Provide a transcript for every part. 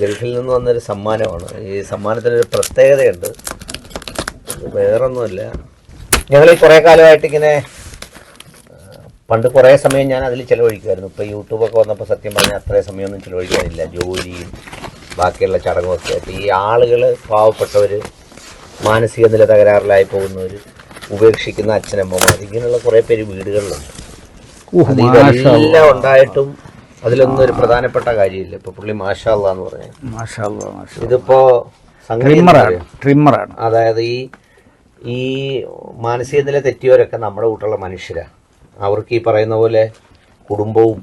ഗൾഫിൽ നിന്ന് വന്നൊരു സമ്മാനമാണ്. ഈ സമ്മാനത്തിനൊരു പ്രത്യേകതയുണ്ട്. വേറൊന്നുമില്ല. ഞങ്ങൾ ഈ കുറേ കാലമായിട്ട് ഇങ്ങനെ പണ്ട് കുറേ സമയം ഞാൻ അതിൽ ചിലവഴിക്കുമായിരുന്നു. ഇപ്പോൾ യൂട്യൂബൊക്കെ വന്നപ്പോൾ സത്യം പറഞ്ഞാൽ അത്രയും സമയമൊന്നും ചിലവഴിക്കാനില്ല. ജോലിയും ബാക്കിയുള്ള ചടങ്ങുമൊക്കെ ആയിട്ട് ഈ ആളുകൾ പാവപ്പെട്ടവർ മാനസിക നില തകരാറിലായി പോകുന്നവർ ഉപേക്ഷിക്കുന്ന അച്ഛനമ്മമാർ ഇങ്ങനെയുള്ള കുറേ പേര് വീടുകളിലുണ്ട്. ഊഹ്, അത് ഇതെല്ലാം ഉണ്ടായിട്ടും അതിലൊന്നും ഒരു പ്രധാനപ്പെട്ട കാര്യമില്ല. ഇപ്പൊ പുള്ളി മാഷാള്ള എന്ന് പറഞ്ഞു. ഇതിപ്പോ ട്രിമ്മറാണ് ട്രിമ്മറാണ് അതായത് ഈ ഈ മാനസിക നില തെറ്റിയവരൊക്കെ നമ്മുടെ കൂട്ടുള്ള മനുഷ്യരാ. അവർക്ക് ഈ പറയുന്ന പോലെ കുടുംബവും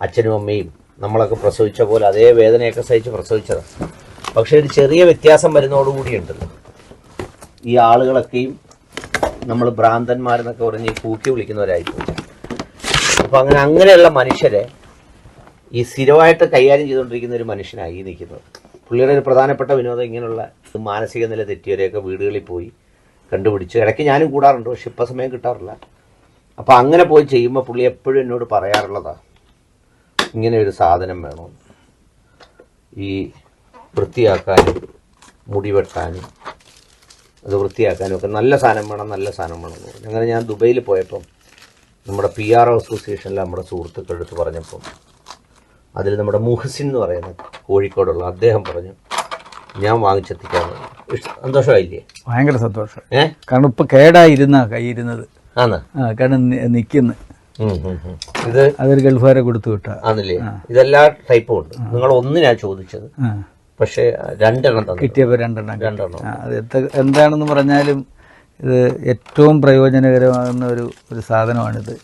അച്ഛനും അമ്മയും നമ്മളൊക്കെ പ്രസവിച്ച പോലെ അതേ വേദനയൊക്കെ സഹിച്ച് പ്രസവിച്ചതാണ് പക്ഷെ ഒരു ചെറിയ വ്യത്യാസം വരുന്നതോടുകൂടിയുണ്ടല്ലോ ഈ ആളുകളൊക്കെയും നമ്മൾ ഭ്രാന്തന്മാരെന്നൊക്കെ പറഞ്ഞ് ഈ കൂക്കി വിളിക്കുന്നവരായിരിക്കും അപ്പോൾ അങ്ങനെ അങ്ങനെയുള്ള മനുഷ്യരെ ഈ സ്ഥിരമായിട്ട് കൈകാര്യം ചെയ്തുകൊണ്ടിരിക്കുന്ന ഒരു മനുഷ്യനായി നിൽക്കുന്നത്. പുള്ളിയുടെ ഒരു പ്രധാനപ്പെട്ട വിനോദം ഇങ്ങനെയുള്ള മാനസിക നില തെറ്റിയവരെയൊക്കെ വീടുകളിൽ പോയി കണ്ടുപിടിച്ച് ഇടയ്ക്ക് ഞാനും കൂടാറുണ്ട് പക്ഷെ ഇപ്പം സമയം കിട്ടാറില്ല. അപ്പോൾ അങ്ങനെ പോയി ചെയ്യുമ്പോൾ പുള്ളി എപ്പോഴും എന്നോട് പറയാറുള്ളതാണ് ഇങ്ങനെ ഒരു സാധനം വേണം. ഈ വൃത്തിയാക്കാനും മുടി വെട്ടാനും അത് വൃത്തിയാക്കാനും ഒക്കെ നല്ല സാധനം വേണം നല്ല സാധനം വേണം. എന്ന് പറഞ്ഞു അങ്ങനെ ഞാൻ ദുബൈയിൽ പോയപ്പം നമ്മുടെ പി ആർ അസോസിയേഷനിൽ നമ്മുടെ സുഹൃത്തുക്കൾ എടുത്ത് പറഞ്ഞപ്പം അതിൽ നമ്മുടെ മുഹസിൻ എന്ന് പറയുന്ന കോഴിക്കോടുള്ള അദ്ദേഹം പറഞ്ഞു ഞാൻ വാങ്ങിച്ചെത്തിക്കാന്ന് ഇഷ്ട- സന്തോഷമായില്ലേ? ഭയങ്കര സന്തോഷം. ഏ? കാരണം ഇപ്പൊ കേടായിരുന്ന ആന്ന്. ആ കാരണം നിൽക്കുന്നു. ഇത് അതൊരു ഗൾഫുകാരെ കൊടുത്തു വിട്ടാ. ആണല്ലേ? ഇതെല്ലാ ടൈപ്പും ഉണ്ട്. നിങ്ങൾ ഒന്നിനാ ചോദിച്ചത്. പക്ഷേ രണ്ടെണ്ണം തന്നു. കിട്ടിയപ്പോ രണ്ടെണ്ണം രണ്ടെണ്ണം. അത് എന്താണെന്ന് പറഞ്ഞാലും ഇത് ഏറ്റവും പ്രയോജനകരമാകുന്ന ഒരു ഒരു സാധനമാണിത്.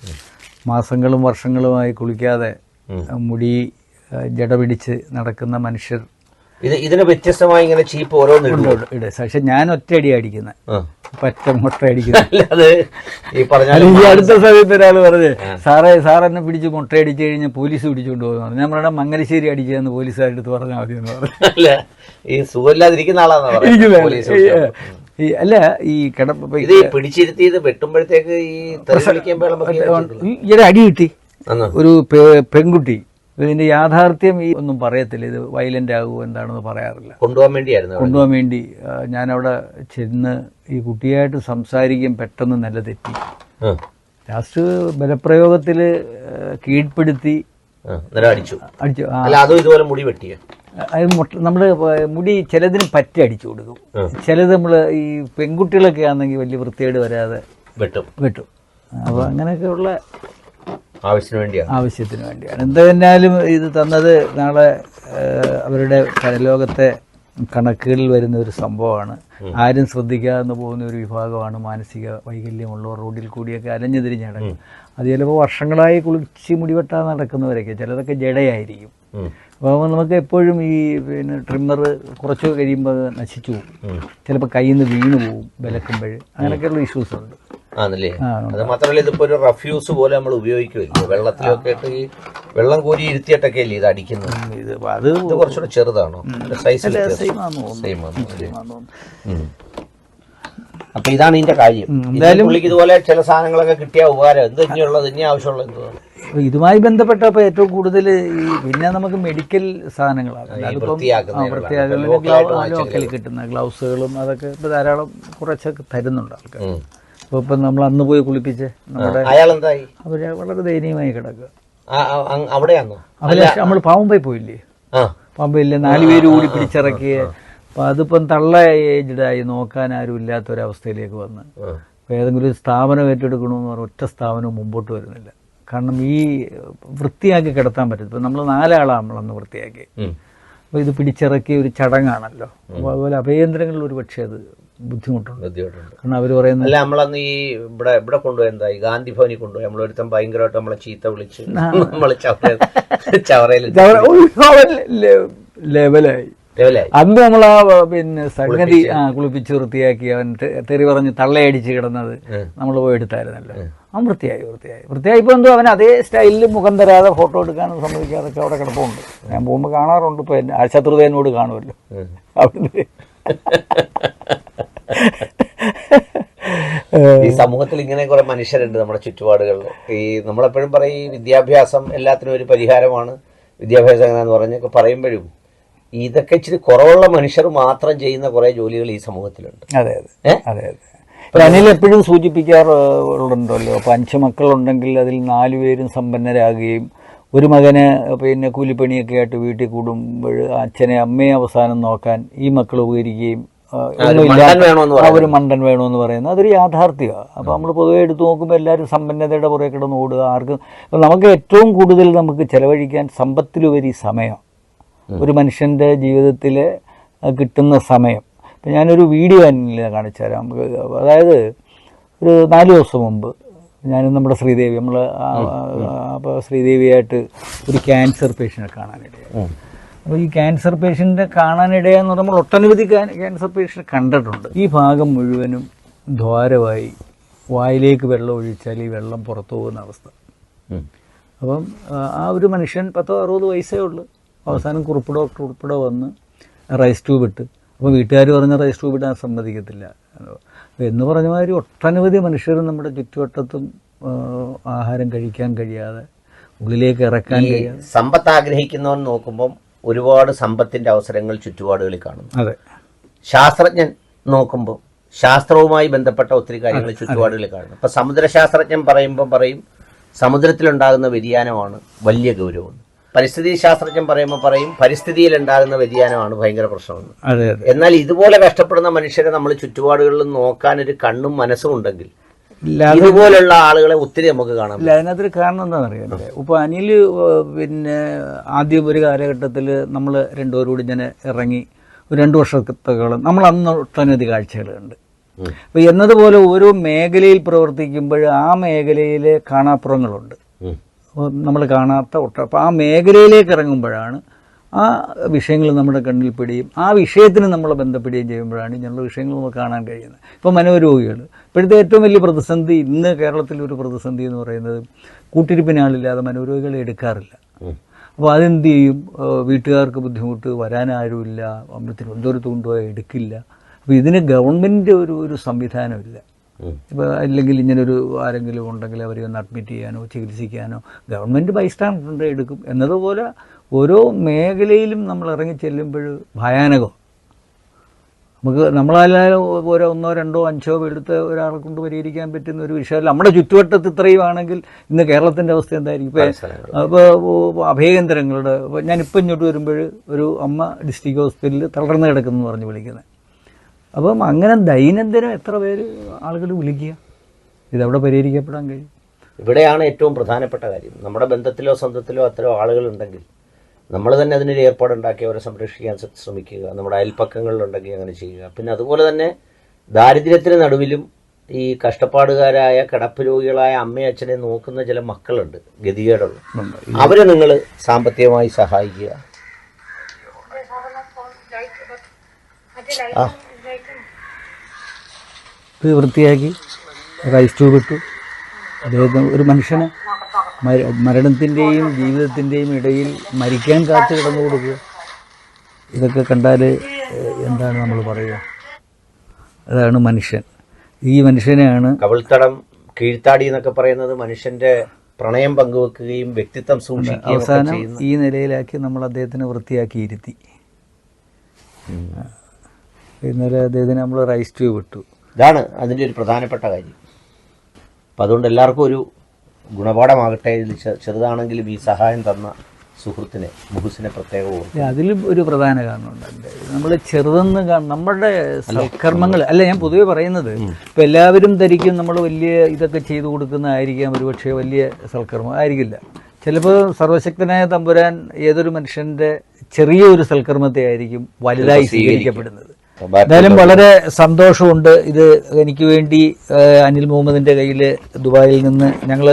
മാസങ്ങളും വർഷങ്ങളുമായി കുളിക്കാതെ മുടി ആ, ജട പിടിച്ച് നടക്കുന്ന മനുഷ്യർ ഇത് ഇതിന് വ്യത്യസ്തമായി ഇങ്ങനെ ചീപ്പ് ഓരോന്ന് ഇടും ഇട പക്ഷെ ഞാൻ ഒറ്റയടി അടിക്കുന്നത് ആ. പറ്റ മുട്ട അടിക്കുന്നത് ഈ അടുത്ത സമയത്ത് ഒരാൾ പറഞ്ഞു സാറേ സാറെന്നെ പിടിച്ച് പിടിച്ച് മുട്ടയടിച്ച് കഴിഞ്ഞാൽ പോലീസ് പിടിച്ചുകൊണ്ട് പോകുന്നു ഞാൻ പറഞ്ഞാൽ മംഗലശ്ശേരി അടിക്കുകയെന്ന് പോലീസുകാരുടെ അടുത്ത് പറഞ്ഞാൽ മതി എന്ന് പറഞ്ഞു. ഈ സുഖമില്ലാതിരിക്കുന്ന അല്ല ഈ കിടപ്പ് ഇത് ഈ പിടിച്ചിരുത്തി വെട്ടുമ്പോഴത്തേക്ക് ഈ ഈയിടെ അടി കിട്ടി. ഒരു പെൺകുട്ടി ഇതിന്റെ യാഥാർത്ഥ്യം ഈ ഒന്നും പറയത്തില്ല. ഇത് വയലന്റ് ആകുമോ എന്താണെന്ന് പറയാറില്ല. കൊണ്ടുപോകാൻ വേണ്ടിയായിരുന്നു. കൊണ്ടുപോകാൻ വേണ്ടി ഞാനവിടെ ചെന്ന് ഈ കുട്ടിയായിട്ട് സംസാരിക്കും പെട്ടെന്ന് നല്ല തെറ്റി. ലാസ്റ്റ് ബലപ്രയോഗത്തിൽ കീഴ്പ്പെടുത്തി അടിച്ചു. അടിച്ചു. അല്ല അതും ഇതുപോലെ മുടി വെട്ടിയ. അത് നമ്മൾ മുടി ചിലതിന് പറ്റി അടിച്ചു കൊടുക്കും. ചിലത് നമ്മൾ ഈ പെൺകുട്ടികളൊക്കെ ആണെങ്കിൽ വലിയ വൃത്തികേട് വരാതെ വെട്ടും. വെട്ടും. അപ്പോൾ അങ്ങനെയൊക്കെയുള്ള ആവശ്യത്തിന് വേണ്ടിയാണ്. ആവശ്യത്തിന് വേണ്ടിയാണ്. എന്ത് തന്നെയാലും ഇത് തന്നത് നാളെ അവരുടെ പരലോകത്തെ കണക്കുകളിൽ വരുന്ന ഒരു സംഭവമാണ്. ആരും ശ്രദ്ധിക്കാതെ പോകുന്ന ഒരു വിഭാഗമാണ് മാനസിക വൈകല്യമുള്ളവർ റോഡിൽ കൂടിയൊക്കെ അലഞ്ഞു തിരിഞ്ഞ് നടക്കും. അത് ചിലപ്പോൾ വർഷങ്ങളായി കുളിച്ച് മുടിവെട്ടാതെ നടക്കുന്നവരൊക്കെ ചിലതൊക്കെ ജഡയായിരിക്കും. അപ്പോൾ നമുക്ക് എപ്പോഴും ഈ പിന്നെ ട്രിമ്മർ കുറച്ച് കഴിയുമ്പോൾ നശിച്ചു പോകും. ചിലപ്പോൾ കയ്യിൽ നിന്ന് വീണ് പോകും വിലക്കുമ്പോൾ. അങ്ങനെയൊക്കെയുള്ള ഇഷ്യൂസ് ഉണ്ട്. ആണല്ലേ? അത് മാത്രമല്ല ഇതിപ്പോ ഒരു റഫ്യൂസ് പോലെ നമ്മൾ ഉപയോഗിക്കുമല്ലോ വെള്ളത്തിലൊക്കെ ഇട്ട് ഈ വെള്ളം കോരി ഇരുത്തിയിട്ടൊക്കെ അല്ലേ ഇത് അടിക്കുന്നത്? ഇത് അത് ഇത് കുറച്ചുകൂടെ ചെറുതാണോ? സൈസ്. സെയിം ആണ്. അപ്പൊ ഇതാണ് ഇതിന്റെ കാര്യം. എന്തായാലും പുള്ളിക്ക് ഇതുപോലെ ചില സാധനങ്ങളൊക്കെ കിട്ടിയ ഉപകാരം. എന്ത് ഇനിയുള്ളത് ഇനി ആവശ്യമുള്ളത് അപ്പൊ ഇതുമായി ബന്ധപ്പെട്ടപ്പോൾ ഏറ്റവും കൂടുതൽ ഈ പിന്നെ നമുക്ക് മെഡിക്കൽ സാധനങ്ങളാണ്. കിട്ടുന്ന ഗ്ലൗസുകളും അതൊക്കെ ഇപ്പൊ ധാരാളം കുറച്ചൊക്കെ തരുന്നുണ്ട് ആൾക്കാർ. അപ്പോൾ ഇപ്പം നമ്മൾ അന്ന് പോയി കുളിപ്പിച്ച്. നമ്മുടെ അയാൾ എന്തായി അവർ വളരെ ദയനീയമായി കിടക്കുക. അവർ നമ്മൾ പാമ്പേ പോയില്ലേ? പാമ്പയില്ലേ നാല് പേര് കൂടി പിടിച്ചിറക്കിയ. അപ്പം അതിപ്പം തള്ള ഏജ്ഡായി നോക്കാൻ ആരും ഇല്ലാത്തൊരവസ്ഥയിലേക്ക് വന്ന്. അപ്പോൾ ഏതെങ്കിലും ഒരു സ്ഥാപനം ഏറ്റെടുക്കണമെന്ന് പറഞ്ഞാൽ ഒറ്റ സ്ഥാപനവും മുമ്പോട്ട് വരുന്നില്ല. കാരണം ഈ വൃത്തിയാക്കി കിടത്താൻ പറ്റും ഇപ്പം നമ്മൾ നാലാളാണ് നമ്മളന്ന് വൃത്തിയാക്കി. അപ്പൊ അപ്പോൾ ഇത് പിടിച്ചിറക്കിയ ഒരു ചടങ്ങാണല്ലോ. അപ്പോൾ അതുപോലെ അഭയേന്ദ്രങ്ങളിൽ ഒരു പക്ഷേ അത് ബുദ്ധിമുട്ടുണ്ട്. ബുദ്ധിമുട്ടുണ്ട്. കാരണം അവർ പറയുന്നത് അല്ല നമ്മളന്ന് ഈ ഇവിടെ ഇവിടെ കൊണ്ടുപോയി എന്തായി ഗാന്ധി ഭവനിൽ കൊണ്ടുപോയി. നമ്മളൊരുത്തൻ ഭയങ്കരമായിട്ട് നമ്മളെ ചീത്ത വിളിച്ച് ചവറയിൽ ലെവലായി. അന്ന് നമ്മൾ ആ പിന്നെ സംഗതി കുളിപ്പിച്ച്. വൃത്തിയാക്കി അവൻ തെറി പറഞ്ഞ് തള്ളയടിച്ച് കിടന്നത് നമ്മൾ പോയി എടുത്തായിരുന്നല്ലോ അവൻ വൃത്തിയായി വൃത്തിയായി. വൃത്തിയായിപ്പോൾ എന്തോ അവൻ അതേ സ്റ്റൈലിൽ മുഖം തരാതെ ഫോട്ടോ എടുക്കാനും സമ്മതിക്കാതൊക്കെ അവിടെ കിടപ്പുണ്ട്. ഞാൻ പോകുമ്പോൾ കാണാറുണ്ട് ഇപ്പോൾ എന്നെ. ആ ശത്രുതേനോട് കാണുമല്ലോ. അവിടുന്ന്. ഈ സമൂഹത്തിൽ ഇങ്ങനെ കുറെ മനുഷ്യരുണ്ട് നമ്മുടെ ചുറ്റുപാടുകളിൽ. ഈ നമ്മളെപ്പോഴും പറയും ഈ വിദ്യാഭ്യാസം എല്ലാത്തിനും ഒരു പരിഹാരമാണ്. വിദ്യാഭ്യാസം എങ്ങനെയാന്ന് പറഞ്ഞൊക്കെ പറയുമ്പോഴും ഇതൊക്കെ ഇച്ചിരി കുറവുള്ള മനുഷ്യർ മാത്രം ചെയ്യുന്ന കുറെ ജോലികൾ ഈ സമൂഹത്തിലുണ്ട്. അതെ അതെ. അതെ അതെ. അനിൽ എപ്പോഴും സൂചിപ്പിക്കാറുണ്ടല്ലോ അപ്പൊ അഞ്ച് മക്കളുണ്ടെങ്കിൽ അതിൽ നാല് പേരും സമ്പന്നരാകുകയും ഒരു മകന് പിന്നെ കൂലിപ്പണിയൊക്കെ ആയിട്ട് വീട്ടിൽ കൂടുമ്പോൾ അച്ഛനെ അമ്മയെ അവസാനം നോക്കാൻ ഈ മക്കൾ ഉപകരിക്കുകയും ഒരു മണ്ടൻ വേണമെന്ന് പറയുന്നത്. അതൊരു യാഥാർത്ഥ്യമാണ് അപ്പോൾ നമ്മൾ പൊതുവെ എടുത്തു നോക്കുമ്പോൾ എല്ലാവരും സമ്പന്നതയുടെ പുറകെ കിടന്ന് ഓടുക ആർക്കും അപ്പോൾ നമുക്ക് ഏറ്റവും കൂടുതൽ നമുക്ക് ചിലവഴിക്കാൻ സമ്പത്തിലുപരി സമയം. ഒരു മനുഷ്യന്റെ ജീവിതത്തിൽ കിട്ടുന്ന സമയം. ഇപ്പം ഞാനൊരു വീഡിയോ അനിൽ കാണിച്ചു തരാം. നമുക്ക് അതായത് ഒരു നാല് ദിവസം മുമ്പ് ഞാൻ നമ്മുടെ ശ്രീദേവി നമ്മൾ അപ്പോൾ ശ്രീദേവിയായിട്ട് ഒരു ക്യാൻസർ പേഷ്യനെ കാണാനിടയായി. അപ്പോൾ ഈ ക്യാൻസർ പേഷ്യന്റിനെ കാണാനിടയാന്ന് പറയുമ്പോൾ ഒട്ടനവധി ക്യാ- ക്യാൻസർ പേഷ്യന്റ് കണ്ടിട്ടുണ്ട്. ഈ ഭാഗം മുഴുവനും ദ്വാരമായി വായിലേക്ക് വെള്ളം ഒഴിച്ചാൽ ഈ വെള്ളം പുറത്തു പോകുന്ന അവസ്ഥ. അപ്പം ആ, ഒരു മനുഷ്യൻ പത്തോ അറുപത് വയസ്സേ ഉള്ളൂ. അവസാനം കുറുപ്പ് ഡോക്ടർ ഉൾപ്പെടെ വന്ന് റൈസ് ട്യൂബ് ഇട്ട്. അപ്പോൾ വീട്ടുകാർ പറഞ്ഞ റൈസ് ട്യൂബ് ഇടാൻ സമ്മതിക്കത്തില്ല. എന്ന് പറഞ്ഞ മാതിരി ഒട്ടനവധി മനുഷ്യർ നമ്മുടെ ചുറ്റുവട്ടത്തും ആഹാരം കഴിക്കാൻ കഴിയാതെ ഉള്ളിലേക്ക് ഇറക്കാൻ കഴിയാതെ. സമ്പത്ത് ആഗ്രഹിക്കുന്നവർ നോക്കുമ്പം ഒരുപാട് സമ്പത്തിന്റെ അവസരങ്ങൾ ചുറ്റുപാടുകളിൽ കാണുന്നു. അതെ. ശാസ്ത്രജ്ഞൻ നോക്കുമ്പോൾ ശാസ്ത്രവുമായി ബന്ധപ്പെട്ട ഒത്തിരി കാര്യങ്ങൾ ചുറ്റുപാടുകളിൽ കാണുന്നു. ഇപ്പൊ സമുദ്രശാസ്ത്രജ്ഞൻ പറയുമ്പോൾ പറയും സമുദ്രത്തിലുണ്ടാകുന്ന വ്യതിയാനമാണ് വലിയ ഗൗരവം. പരിസ്ഥിതി ശാസ്ത്രജ്ഞൻ പറയുമ്പോൾ പറയും പരിസ്ഥിതിയിൽ ഉണ്ടാകുന്ന വ്യതിയാനമാണ് ഭയങ്കര പ്രശ്നമെന്ന് എന്നാൽ ഇതുപോലെ കഷ്ടപ്പെടുന്ന മനുഷ്യരെ നമ്മൾ ചുറ്റുപാടുകളിൽ നോക്കാൻ ഒരു കണ്ണും മനസ്സും ഉണ്ടെങ്കിൽ ഇതുപോലുള്ള ആളുകളെ ഒത്തിരി നമുക്ക് കാണാം ഇല്ല അതിനകത്തൊരു കാരണം എന്താണെന്ന് അറിയാം ഇപ്പോൾ അനിൽ പിന്നെ ആദ്യം ഒരു കാലഘട്ടത്തിൽ നമ്മൾ രണ്ടുപേരും കൂടി ഇങ്ങനെ ഇറങ്ങി ഒരു രണ്ട് വർഷത്തോളം നമ്മൾ അന്ന് ഒട്ടനവധി കാഴ്ചകളുണ്ട്. കണ്ട് അപ്പോൾ എന്നതുപോലെ ഓരോ മേഖലയിൽ പ്രവർത്തിക്കുമ്പോൾ ആ മേഖലയിലെ കാണാപ്പുറങ്ങളുണ്ട്. നമ്മൾ കാണാത്ത ഒട്ട അപ്പോൾ ആ മേഖലയിലേക്ക് ഇറങ്ങുമ്പോഴാണ് ആ വിഷയങ്ങൾ നമ്മുടെ കണ്ണിൽ പെടുകയും ആ വിഷയത്തിന് നമ്മൾ ബന്ധപ്പെടുകയും ചെയ്യുമ്പോഴാണ് ഇങ്ങനെയുള്ള വിഷയങ്ങൾ നമുക്ക് കാണാൻ കഴിയുന്നത്. ഇപ്പോൾ മനോരോഗികൾ. ഇപ്പോഴത്തെ ഏറ്റവും വലിയ പ്രതിസന്ധി ഇന്ന് കേരളത്തിൽ ഒരു പ്രതിസന്ധി എന്ന് പറയുന്നത് കൂട്ടിരിപ്പിനാളില്ലാതെ മനോരോഗികളെ എടുക്കാറില്ല. അപ്പോൾ അതെന്ത് ചെയ്യും? വീട്ടുകാർക്ക് ബുദ്ധിമുട്ട് വരാനാരുമില്ല തിരുവനന്തപുരത്ത് കൊണ്ടുപോയി എടുക്കില്ല. അപ്പോൾ ഇതിന് ഗവൺമെന്റ് ഒരു ഒരു സംവിധാനമില്ല. ഇപ്പോൾ അല്ലെങ്കിൽ ഇങ്ങനൊരു ആരെങ്കിലും ഉണ്ടെങ്കിൽ അവരെ ഒന്ന് അഡ്മിറ്റ് ചെയ്യാനോ ചികിത്സിക്കാനോ ഗവൺമെന്റ് ബൈസ്റ്റാൻഡ് എടുക്കും. എന്നതുപോലെ ഓരോ മേഖലയിലും നമ്മൾ ഇറങ്ങി ചെല്ലുമ്പോൾ ഭയാനകം. നമുക്ക് നമ്മളെല്ലാവരും ഓരോ ഒന്നോ രണ്ടോ അഞ്ചോ എടുത്ത് ഒരാളെ കൊണ്ട് പരിഹരിക്കാൻ പറ്റുന്ന ഒരു വിഷയമല്ല. നമ്മുടെ ചുറ്റുവട്ടത്ത് ഇത്രയും ആണെങ്കിൽ ഇന്ന് കേരളത്തിന്റെ അവസ്ഥ എന്തായിരിക്കും? ഇപ്പോൾ അപ്പോൾ അഭയകേന്ദ്രങ്ങളുടെ ഞാൻ ഞാനിപ്പോൾ ഇങ്ങോട്ട് വരുമ്പോൾ ഒരു അമ്മ ഡിസ്ട്രിക്ട് ഹോസ്പിറ്റലിൽ തളർന്ന് കിടക്കുന്നു പറഞ്ഞ് വിളിക്കുന്നത്. അപ്പം അങ്ങനെ ദൈനംദിനം എത്ര പേര് ആളുകൾ വിളിക്കുക? ഇതവിടെ പരിഹരിക്കപ്പെടാൻ കഴിയും. ഇവിടെയാണ് ഏറ്റവും പ്രധാനപ്പെട്ട കാര്യം. നമ്മുടെ ബന്ധത്തിലോ സ്വന്തത്തിലോ അത്തരം ആളുകളുണ്ടെങ്കിൽ നമ്മൾ തന്നെ അതിനൊരു ഏർപ്പാടുണ്ടാക്കി അവരെ സംരക്ഷിക്കാൻ ശ്രമിക്കുക. നമ്മുടെ അയൽപ്പക്കങ്ങളിലുണ്ടെങ്കിൽ അങ്ങനെ ചെയ്യുക. പിന്നെ അതുപോലെ തന്നെ ദാരിദ്ര്യത്തിന് നടുവിലും ഈ കഷ്ടപ്പാടുകാരായ കിടപ്പ് രോഗികളായ അമ്മയും അച്ഛനെ നോക്കുന്ന ചില മക്കളുണ്ട്. ഗതികേടുള്ള അവരെ നിങ്ങൾ സാമ്പത്തികമായി സഹായിക്കുക. വൃത്തിയാക്കി റൈസ് ട്യൂബ് ഇട്ടു. അദ്ദേഹത്തിന് ഒരു മനുഷ്യന് മരണത്തിന്റെയും ജീവിതത്തിന്റെയും ഇടയിൽ മരിക്കാൻ കാത്തു കിടന്നു കൊടുക്കുക. ഇതൊക്കെ കണ്ടാൽ എന്താണ് നമ്മൾ പറയുക? അതാണ് മനുഷ്യൻ. ഈ മനുഷ്യനെയാണ് കവിൾത്തടം കീഴ്ത്താടി എന്നൊക്കെ പറയുന്നത് മനുഷ്യന്റെ പ്രണയം പങ്കുവെക്കുകയും വ്യക്തിത്വം സൂക്ഷിക്കുകയും അവസാനം ഈ നിലയിലാക്കി നമ്മൾ അദ്ദേഹത്തിനെ വൃത്തിയാക്കി ഇരുത്തി. ഇന്നലെ അദ്ദേഹത്തിന് നമ്മൾ റൈസ് ട്യൂബ് ഇട്ടു. ഇതാണ് അതിന്റെ ഒരു പ്രധാനപ്പെട്ട കാര്യം. അപ്പം അതുകൊണ്ട് എല്ലാവർക്കും ഒരു ഗുണപാഠമാകട്ടെ ചെറുതാണെങ്കിലും ഈ സഹായം തന്ന സുഹൃത്തിനെ മുഹുസിനെ പ്രത്യേകവും അതിലും ഒരു പ്രധാന കാരണമുണ്ട് നമ്മൾ ചെറുതെന്ന് നമ്മുടെ സൽക്കർമ്മങ്ങൾ അല്ല ഞാൻ പൊതുവെ പറയുന്നത് ഇപ്പം എല്ലാവരും ധരിക്കും നമ്മൾ വലിയ ഇതൊക്കെ ചെയ്തു കൊടുക്കുന്നതായിരിക്കാം ഒരുപക്ഷെ വലിയ സൽക്കർമ്മം ആയിരിക്കില്ല. ചിലപ്പോൾ സർവശക്തനായ തമ്പുരാൻ ഏതൊരു മനുഷ്യന്റെ ചെറിയ ഒരു സൽക്കർമ്മത്തെ ആയിരിക്കും വലുതായി സ്വീകരിക്കപ്പെടുന്നത്. എന്തായാലും വളരെ സന്തോഷമുണ്ട്. ഇത് എനിക്ക് വേണ്ടി അനിൽ മുഹമ്മദിന്റെ കയ്യിൽ ദുബായിൽ നിന്ന് ഞങ്ങൾ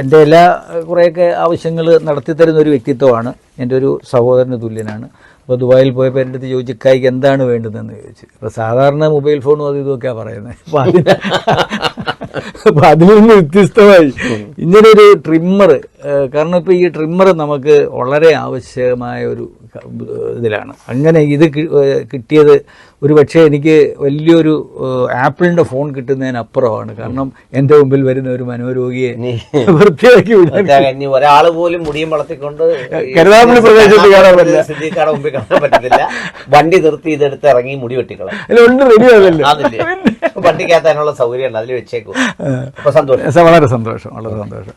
എന്റെ എല്ലാ കുറേയൊക്കെ ആവശ്യങ്ങൾ നടത്തിത്തരുന്ന ഒരു വ്യക്തിത്വമാണ്. എന്റെ ഒരു സഹോദരന് തുല്യനാണ്. അപ്പോൾ ദുബായിൽ പോയപ്പോൾ എന്റെ അടുത്ത് ചോദിച്ചു കൈക്ക് എന്താണ് വേണ്ടതെന്ന്? ചോദിച്ചു. അപ്പോൾ സാധാരണ മൊബൈൽ ഫോണും അത് ഇതൊക്കെയാണ് പറയുന്നത് അപ്പോൾ അതിന് അപ്പോൾ അതിൽ നിന്ന് വ്യത്യസ്തമായി. ഇങ്ങനൊരു ട്രിമ്മർ കാരണം ഇപ്പോൾ ഈ ട്രിമ്മർ നമുക്ക് വളരെ ആവശ്യമായ ഒരു ഇതിലാണ്. അങ്ങനെ ഇത് കിട്ടിയത് ഒരു പക്ഷേ എനിക്ക് വലിയൊരു ആപ്പിളിന്റെ ഫോൺ കിട്ടുന്നതിനപ്പുറമാണ്. കാരണം എന്റെ മുമ്പിൽ വരുന്ന ഒരു മനോരോഗിയെ വൃത്തിയാക്കി വിടാൻ ഒരാൾ പോലും മുടിയും വളർത്തിക്കൊണ്ട് കരുനാഗപ്പള്ളി പ്രദേശത്ത് കാണാൻ പറ്റില്ല. സിദ്ദീഖാടെ മുമ്പിൽ കാണാൻ പറ്റത്തില്ല. വണ്ടി നിർത്തി ഇതെടുത്ത് ഇറങ്ങി മുടി വെട്ടിക്കളാം. വണ്ടിക്കകത്താനുള്ള ഉണ്ട് റെഡി ആകല്ലോ അതില്ലേ? വണ്ടിക്കകത്ത് അതിനുള്ള സൗകര്യം ഉണ്ട് അതിൽ വെച്ചേക്കും വളരെ സന്തോഷം വളരെ സന്തോഷം.